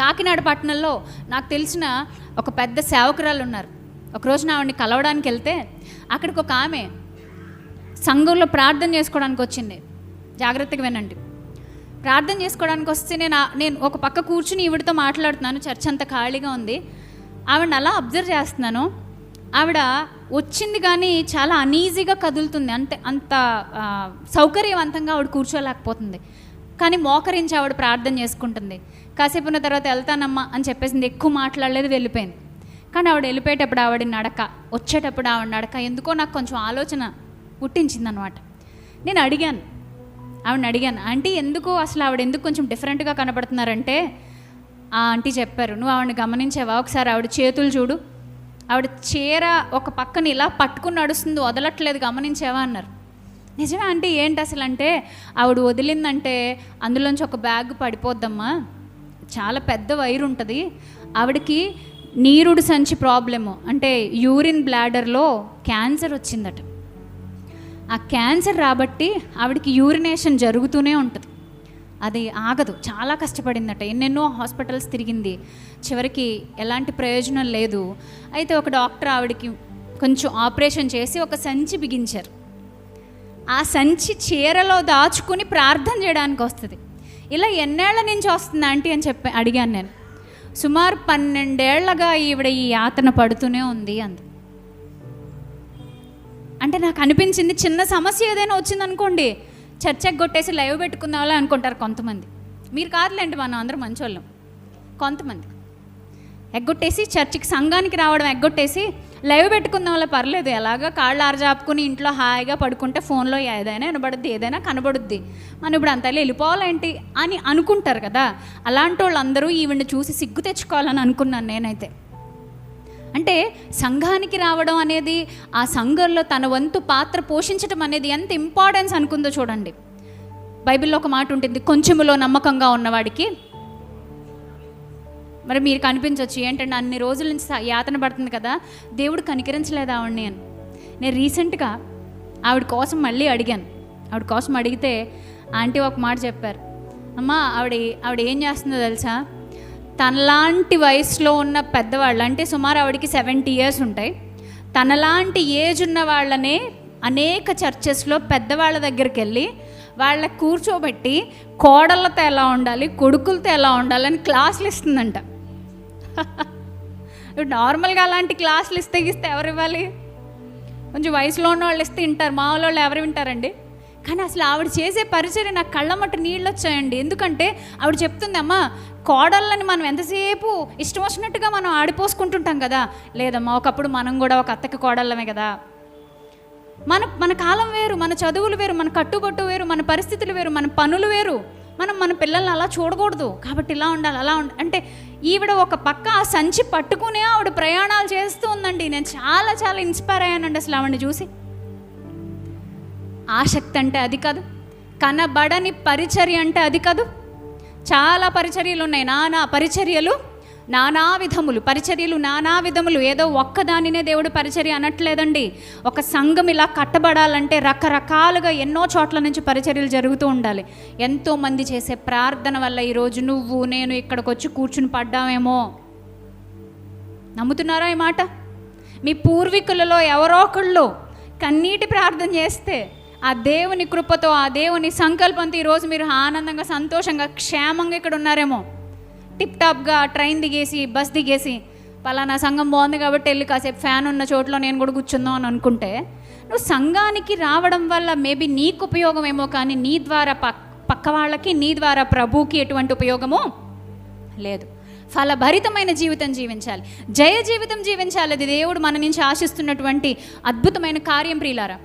కాకినాడ పట్టణంలో నాకు తెలిసిన ఒక పెద్ద సేవకురాలు ఉన్నారు ఒకరోజు నా ఆవిడని కలవడానికి వెళ్తే అక్కడికి ఒక ఆమె సంఘంలో ప్రార్థన చేసుకోవడానికి వచ్చింది. జాగ్రత్తగా వినండి. ప్రార్థన చేసుకోవడానికి వస్తే నేను నేను ఒక పక్క కూర్చుని ఈవిడతో మాట్లాడుతున్నాను. చర్చ్ అంతా ఖాళీగా ఉంది. ఆవిడని అలా అబ్జర్వ్ చేస్తున్నాను. ఆవిడ వచ్చింది కానీ చాలా అనీజీగా కదులుతుంది. అంటే అంత సౌకర్యవంతంగా ఆవిడ కూర్చోలేకపోతుంది. కానీ మోకరించి ఆవిడ ప్రార్థన చేసుకుంటుంది. కాసేపు ఉన్న తర్వాత వెళ్తానమ్మా అని చెప్పేసింది. ఎక్కువ మాట్లాడలేదు వెళ్ళిపోయింది. కానీ ఆవిడ వెళ్ళిపోయేటప్పుడు ఆవిడ నడక వచ్చేటప్పుడు ఆవిడ నడక ఎందుకో నాకు కొంచెం ఆలోచన పుట్టించిందనమాట. నేను అడిగాను. ఆవిడని అడిగాను. ఆంటీ ఎందుకు అసలు ఆవిడ ఎందుకు కొంచెం డిఫరెంట్గా కనబడుతున్నారంటే ఆ ఆంటీ చెప్పారు. నువ్వు ఆవిడని గమనించావా? ఒకసారి ఆవిడ చేతులు చూడు. ఆవిడ చీర ఒక పక్కన ఇలా పట్టుకుని నడుస్తుంది వదలట్లేదు గమనించావా? అన్నారు. నిజమే ఆంటీ ఏంటి అసలు అంటే ఆవిడ వదిలిందంటే అందులోంచి ఒక బ్యాగ్ పడిపోద్దమ్మా. చాలా పెద్ద వైర్ ఉంటుంది ఆవిడకి నీరుడు సంచి ప్రాబ్లము. అంటే యూరిన్ బ్లాడర్లో క్యాన్సర్ వచ్చిందట. ఆ క్యాన్సర్ రాబట్టి ఆవిడకి యూరినేషన్ జరుగుతూనే ఉంటుంది. అది ఆగదు చాలా కష్టపడిందట. ఎన్నెన్నో హాస్పిటల్స్ తిరిగింది. చివరికి ఎలాంటి ప్రయోజనం లేదు. అయితే ఒక డాక్టర్ ఆవిడకి కొంచెం ఆపరేషన్ చేసి ఒక సంచి బిగించారు. ఆ సంచి చీరలో దాచుకుని ప్రార్థన చేయడానికి వస్తుంది. ఇలా ఎన్నేళ్ళ నుంచి వస్తుంది ఆంటీ? అని చెప్పి అడిగాను నేను. సుమారు పన్నెండేళ్ళగా ఈవిడ ఈ యాతన పడుతూనే ఉంది అంది. అంటే నాకు అనిపించింది చిన్న సమస్య ఏదైనా వచ్చిందనుకోండి చర్చకు కొట్టేసి లైవ్ పెట్టుకుందామని అనుకుంటారు కొంతమంది. మీరు కాదులేండి మనం అందరం మంచోళ్ళం. కొంతమంది. ఎగ్గొట్టేసి చర్చికి సంఘానికి రావడం ఎగ్గొట్టేసి లైవ్ పెట్టుకుందాం వల్ల పర్లేదు. ఎలాగా కాళ్ళు ఆరజాపుకుని ఇంట్లో హాయిగా పడుకుంటే ఫోన్లో ఏదైనా వినబడుద్ది ఏదైనా కనబడుద్ది. మనం ఇప్పుడు అంత వెళ్ళిపోవాలేంటి అని అనుకుంటారు కదా. అలాంటి వాళ్ళందరూ ఈవిని చూసి సిగ్గు తెచ్చుకోవాలని అనుకున్నాను నేనైతే. అంటే సంఘానికి రావడం అనేది ఆ సంఘంలో తన వంతు పాత్ర పోషించడం అనేది ఎంత ఇంపార్టెన్స్ అనుకుందో చూడండి. బైబిల్లో ఒక మాట ఉంటుంది కొంచెములో నమ్మకంగా ఉన్నవాడికి మరి మీరు కనిపించవచ్చు ఏంటంటే అన్ని రోజుల నుంచి యాతన పడుతుంది కదా దేవుడు కనికరించలేదు ఆవిడని అని. నేను రీసెంట్గా ఆవిడ కోసం మళ్ళీ అడిగాను. ఆవిడ కోసం అడిగితే ఆంటీ ఒక మాట చెప్పారు. అమ్మా ఆవిడ ఆవిడ ఏం చేస్తుందో తెలుసా? తనలాంటి వయసులో ఉన్న పెద్దవాళ్ళు అంటే సుమారు ఆవిడకి సెవెంటీ ఇయర్స్ ఉంటాయి. తనలాంటి ఏజ్ ఉన్న వాళ్ళనే అనేక చర్చెస్లో పెద్దవాళ్ళ దగ్గరికి వెళ్ళి వాళ్ళకి కూర్చోబెట్టి కోడళ్ళతో ఎలా ఉండాలి కొడుకులతో ఎలా ఉండాలని క్లాసులు ఇస్తుందంట. ఇప్పుడు నార్మల్గా అలాంటి క్లాసులు ఇస్తే ఇస్తే ఎవరు ఇవ్వాలి? కొంచెం వయసులో ఉన్న వాళ్ళు ఇస్తే వింటారు మా వాళ్ళు ఎవరు వింటారండి? కానీ అసలు ఆవిడ చేసే పరిచయం నాకు కళ్ళ మట్టు నీళ్ళు వచ్చాయండి. ఎందుకంటే ఆవిడ చెప్తుంది అమ్మా కోడళ్ళని మనం ఎంతసేపు ఇష్టం వచ్చినట్టుగా మనం ఆడిపోసుకుంటుంటాం కదా? లేదమ్మా ఒకప్పుడు మనం కూడా ఒక అత్తకి కోడళ్ళమే కదా? మన మన కాలం వేరు మన చదువులు వేరు మన కట్టుబట్టు వేరు మన పరిస్థితులు వేరు మన పనులు వేరు. మనం మన పిల్లల్ని అలా చూడకూడదు. కాబట్టి ఇలా ఉండాలి అలా ఉండాలి. అంటే ఈవిడ ఒక పక్క ఆ సంచి పట్టుకునే ఆవిడ ప్రయాణాలు చేస్తూ ఉందండి. నేను చాలా చాలా ఇన్స్పైర్ అయ్యానండి అసలు ఆవిడని చూసి. ఆసక్తి అంటే అది కాదు. కనబడని పరిచర్య అంటే అది కాదు. చాలా పరిచర్యలు ఉన్నాయి. నానా పరిచర్యలు నానా విధములు పరిచర్యలు నానా విధములు ఏదో ఒక్కదానినే దేవుడు పరిచర్య అనట్లేదండి. ఒక సంఘం ఇలా కట్టబడాలంటే రకరకాలుగా ఎన్నో చోట్ల నుంచి పరిచర్యలు జరుగుతూ ఉండాలి. ఎంతోమంది చేసే ప్రార్థన వల్ల ఈరోజు నువ్వు నేను ఇక్కడికి వచ్చి కూర్చుని పడ్డామేమో. నమ్ముతున్నారా ఈ మాట? మీ పూర్వీకులలో ఎవరో ఒకళ్ళు కన్నీటి ప్రార్థన చేస్తే ఆ దేవుని కృపతో ఆ దేవుని సంకల్పంతో ఈరోజు మీరు ఆనందంగా సంతోషంగా క్షేమంగా ఇక్కడ ఉన్నారేమో. టిప్ టాప్గా ట్రైన్ దిగేసి బస్ దిగేసి పలానా సంఘం బాగుంది కాబట్టి వెళ్ళి కాసేపు ఫ్యాన్ ఉన్న చోట్ల నేను కూడా కూర్చుందాం అని అనుకుంటే నువ్వు సంఘానికి రావడం వల్ల మేబీ నీకు ఉపయోగమేమో కానీ నీ ద్వారా పక్ పక్క వాళ్ళకి నీ ద్వారా ప్రభుకి ఎటువంటి ఉపయోగమో లేదు. ఫలభరితమైన జీవితం జీవించాలి. జయ జీవితం జీవించాలి. అది దేవుడు మన నుంచి ఆశిస్తున్నటువంటి అద్భుతమైన కార్యం ప్రియులారా.